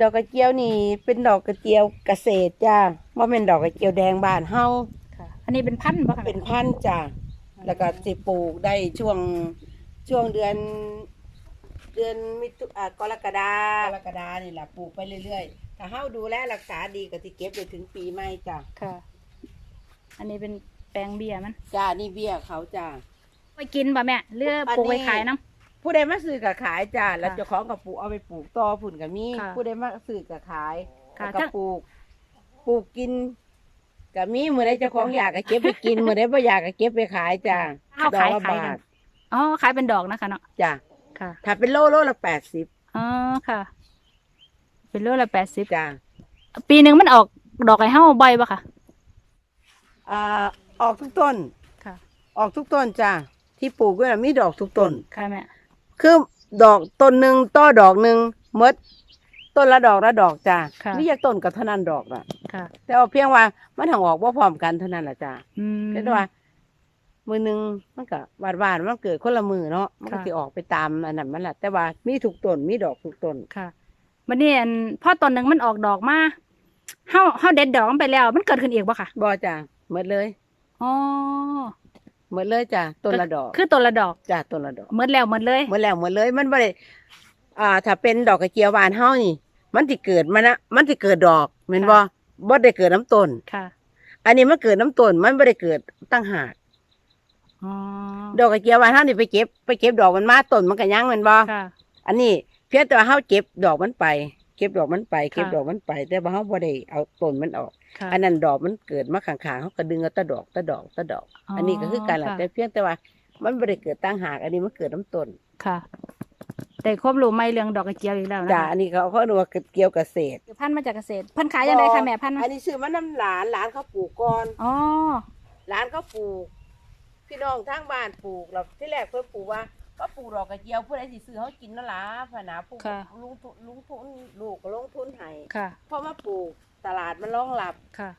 ดอกกระเจียวนี่เป็นดอกกระเจียวเกษตรจ้าว่าเป็นดอกกระเจียวแดงบ้านเฮาค่ะอันนี้เป็นพันธุ์บ่ค่ะเป็นพันธุ์จ้าแล้วก็สิปลูกได้ช่วงช่วงเดือน เดือนมิถุอ่ากรกฎากรกฎานี่แหละปลูกไปเรื่อยๆ ถ้าเฮาดูแลรักษาดีก็สิเก็บไปถึงปีใหม่จ้าค่ะ อันนี้เป็นแปลงเบี้ยมันจ้านี่เบี้ยเขาจ้าไปกินบ่แม่เลือกอันนี้ปลูกไว้ขายน้ ผู้ใดมาซื้อก็ขายจ้าแล้วค่ะเจ้าของก็ปลูกเอาไปปลูกต่อผุ่นก็มีค่ะผู้ใดมาซื้อก็ขายค่ะแล้วก็ถ้าปลูก ปลูกกินก็มีมื้อใดเจ้าของอยากก็เก็บไปกินมื้อใดบ่อยากก็เก็บไปขายจ้าเอาดอขากยละขายบากัทนอ๋อขายเป็นดอกนะคะเนาะจ้าค่ะถ้าเป็นโลโลละแปดสิบอ๋อค่ะ เป็นโลละแปดสิบจ้าปีหนึ่งมันออกดอกไอ้เฮาใบบ่ค่ะ อ่าออกทุกต้นค่ะ ออกทุกต้นจ้าที่ปลูกด้วยนะมีดอกทุกต้น ค่ะแม่ คือดอกต้นหนึ่งต้อดอกหนึ่งหมดต้นละดอกละดอกจ้าค่ะมีอยากต้นกับเท่านั้นดอกละค่ะ แต่ว่าเพียงว่ามันทางออกว่าพร้อมกันเท่านั้นแหละจ้าอืมแต่ว่า มือหนึงมันก็วาดวาดๆมันเกิดคนละมือเนาะมันก็ค่ะ สิออกไปตามอันนั้นมันแหละแต่ว่ามีทุกต้นมีดอกทุกต้นค่ะมันนี่อันพอต้นหนึ่งมันออกดอกมาเฮาเฮาเด็ดดอกมันไปแล้ว มันเกิดขึ้นอีกบ่ค่ะ บ่จ้าหมดเลย อ๋อ หมดเลยจ้าต้นละดอกคือต้นละดอกจ้าต้นละดอกหมดแล้วหมดเลยหมดแล้วหมดเลยมันบ่ได้อ่า ถ้าเป็นดอกกระเจียวบานเฮานี่ มันสิเกิดมันนะมันสิเกิดดอกแม่นบ่บ่ได้เกิดน้ำต้นค่ะ อันนี้มันเกิดน้ำต้นมันบ่ได้เกิดตั้งหากอ๋อดอกกระเจียวบานเฮานี่ไปเก็บไปเก็บดอกมันมาต้นมันก็ยังแม่นบ่ค่ะอันนี้เพียงแต่ว่าเฮาเก็บดอกมันไป เก็บดอกมันไป เก็บค่ะดอกมันไป แต่ว่าเฮาบ่ได้เอาต้นมันออกค่ะอันนั้นดอกมันเกิดมาข้างๆเฮาก็ดึงเอาแต่ดอกแต่ดอกแต่ดอก อันนี้ก็คือการละค่ะแต่เพียงแต่ว่า มันบ่ได้เกิดตั้งหากอันนี้มันเกิดน้ำต้นค่ะแต่ความรู้ไม่เรื่องดอกกระเจียวอีกแล้วนะจ้าคะอันนี้เขาเขาเรียกว่าเกี่ยวเกษตรพันธุ์มาจากเกษตรพันธุ์ขายยังไงคะแม่พันธุ์อันนี้ซื้อมาน้ำหลานหลานเขาปลูกก่อนอ๋อหลานเขาปลูก พี่น้องทางบ้านปลูกเราที่แรกเพิ่นปลูกว่า ก็ปลูกดอกกระเจียวผู้ใดสิซื้อเขากินนั่นล่ะผนาปลูกลุงทุนลุงทุนลูกก็ลงทุนให้ค่ะพอมาปลูกตลาดมันรองรับ ค่ะ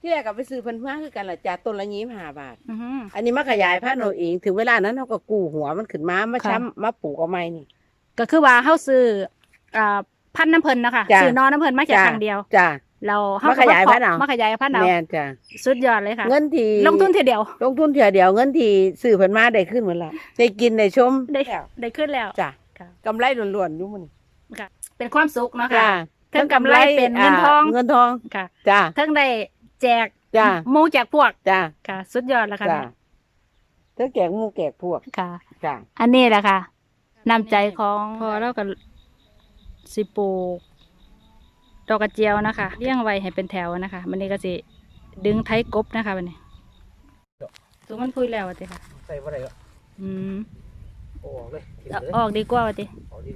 ที่แรกก็ไปซื้อเพิ่นมาคือกันล่ะจ้าต้นละยี่สิบห้าบาท อือฮึอันนี้มาขยายพันธุ์เอาเองถึงเวลานั้นเขาก็กู้หัวมันขึ้นมามาค่ะ ช้ำมาปลูกเอาใหม่นี่ ก็คือว่าเฮาซื้ออ่าพันธุ์น้ำเพลินนะคะจ้ะ ซื้อนอนน้ำเพลินมาแค่จ้ะครั้งเดียว จ้า เราเฮามาขยายพันธุ์เอา มาขยายพันธุ์เอาแม่นจ้าสุดยอดเลยค่ะ เงินที่ลงทุนทีเดียว ลงทุนเถียเดียวเงินที่ซื้อเพิ่นมาได้ขึ้นหมดละได้กินได้ชมได้แล้วได้ขึ้นแล้วจ้ะค่ะกำไรล้วนๆอยู่มันค่ะ เป็นความสุขเนาะจ้ะค่ะเทิงกำไรเป็นเงินทองาเงินทองค่ะจ้าเทิงได้แจกจ้าหมูแจกพวกจ้าค่ะ สุดยอดแล้วค่ะจ้าเธอแกงหมูแกกพวกค่ะจ้าอันนี้แหละค่ะนำใจของพอเรากับสิปลูก ดอกกระเจียวนะคะเลี้ยงไว้ให้เป็นแถวนะคะมันนี้ก็สิดึงไทยกบนะคะวันนี้สูงมันคุยแล้ววะติค่ะใส่บ่ได้ก็อืมโอ้เลยเอาออกดีกว่าวะติเอาดิ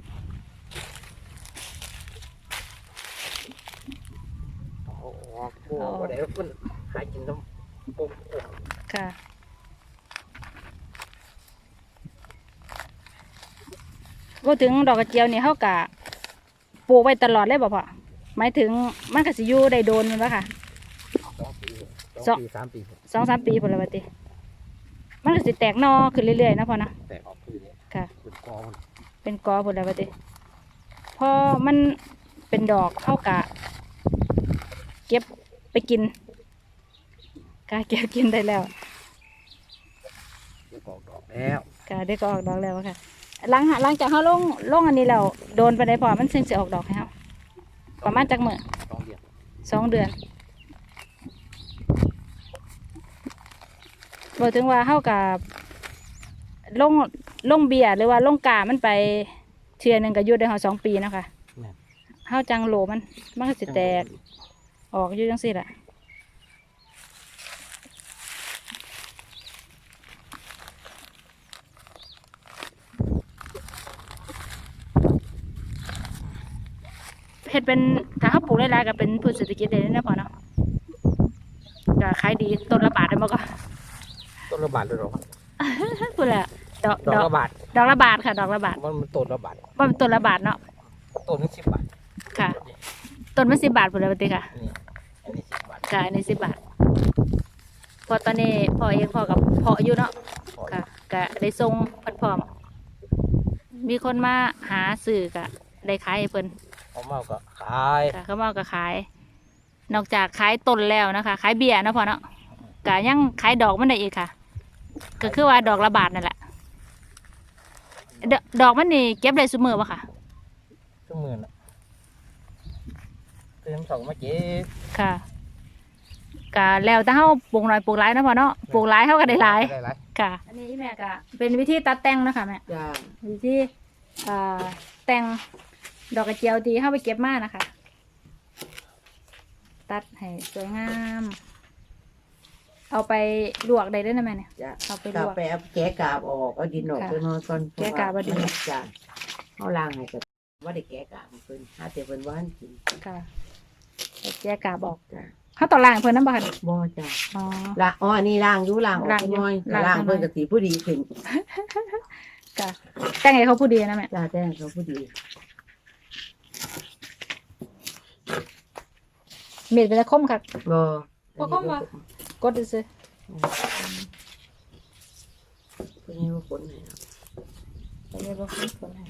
เอาออกโอ้บ่ได้เพิ่นหากินน้ำปุ๊บค่ะพูดถึงดอกกระเจียวนี่เขากะปลูกไว้ตลอดเลยบ่พ่อ หมายถึงมันก็สิอยู่ได้โดนแมันปะค่ะ สองปีสองปีสามปีสองสามปีพอแล้ววะติมันก็สิแตกหนอขึ้นเรื่อยๆนะพ่อนะแต่ออกคือเนี่ยค่ะ เป็นกอมันเป็นกอพอแล้ววะติพอมันเป็นดอกเข้ากะ เก็บไปกินกะเก็บกินได้แล้วเดี๋ยวออกดอกแล้วกะได้ก็ออกดอกแล้วอะค่ะหลังหาหลังจากเขาลงลงอันนี้แล้วโดนไปได้พอมันถึงจะออกดอกให้เขา ประมาณจักมือสองเดือนสองเดือนบอกถึงว่าเขากับลงลงเบียร์หรือว่าลงกามันไปเทือหนึ่งก็อยู่ได้หอสองปีนะคะแม่นเขาจังโหลมันมันก็สิแตกออกอยู่จังสิล่ะ เห็ดเป็นถ้าเขาปลูกหลายๆก็เป็นพืชเศรษฐกิจได้เลยนะพ่อเนาะก็ขายดีต้นละบาทได้มั้งก็ต้นละบาทเลยหรอพูดแหละดอกดอดกอกละบาทดอกละบาทค่ะ ดอกละบาทมันมันต้นละบาทว่าเป็นต้นละบาทเนาะต้นนึงสิบบาทค่ะต้นมันสิบบาทพูดเลยปกติค่ะนี่อันนี้สิบบาทค่ะอันนี้สิบบาทพอตอนนี้พ่อเองพ่อกับพ่ออยู่เนาะพอค่ะก็ได้ส่งเพิ่นพร้อมมีคนมาหาสื่อกะได้ขายให้เพิ่น เอาเมาก็ขายค่ะเขาวเมาก็ขาย นอกจากขายต้นแล้วนะคะขายเบี้ยเนาะพ่อเนาะก็ยังขายดอกมันได้อีกค่ะ ก็คือว่าดอกละบาทนั่นแหละดอกดอกมันนี่เก็บได้ซุมือปะค่ะทุกหมื่นอะตื่นสองมาเจ๊ค่ะก็แล้วแต่เฮาปลูกน้อยปลูกหลายเนาะพ่อเนาะปลูกหลายเฮาก็ได้หลายได้หลายค่ะ อันนี้แม่ก็เป็นวิธีตัดแต่งนะคะแม่จ้าวิธีอ่าแต่ง ดอกกระเจียวที่เฮาไปเก็บมานะคะ ตัดให้สวยงาม เอาไปลวกได้ด้วยนะแม่เนี่ย จ้าเอาไปลกาวกแปเอาแกะกาบออกเอาดินออกค่ะไปนอนก่อนแกะกาบเอาดินจ้าเอาล้างให้กับว่าได้แกะกาบเพิ่นหาแต่เพิ่นว่าให้กินค่ะเอาแยกกาบอกจ้าเขาต่อล่างเพิ่นน้ำบ่คันบ่จ้าอ๋อล้างอ๋ออันนี้ล้างอยู่ล้างออกล้างอยู่น้อยล้างล้างข้างในเพิ่นก็สิผู้ดีขึ้นค่ะแต่งให้เขาพูดดีนะแม่จ้าแต่งเขาผู้ดี เม็ดเป็นตะคมค่ะบ่บ่เข้ามากดซื้อเพิ่นให้ว่าคนให้เนาะไปเลยบ่คุ้นผลให้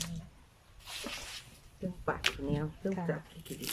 เครื่องปัดแนวเครื่องค่ะจับที่ดี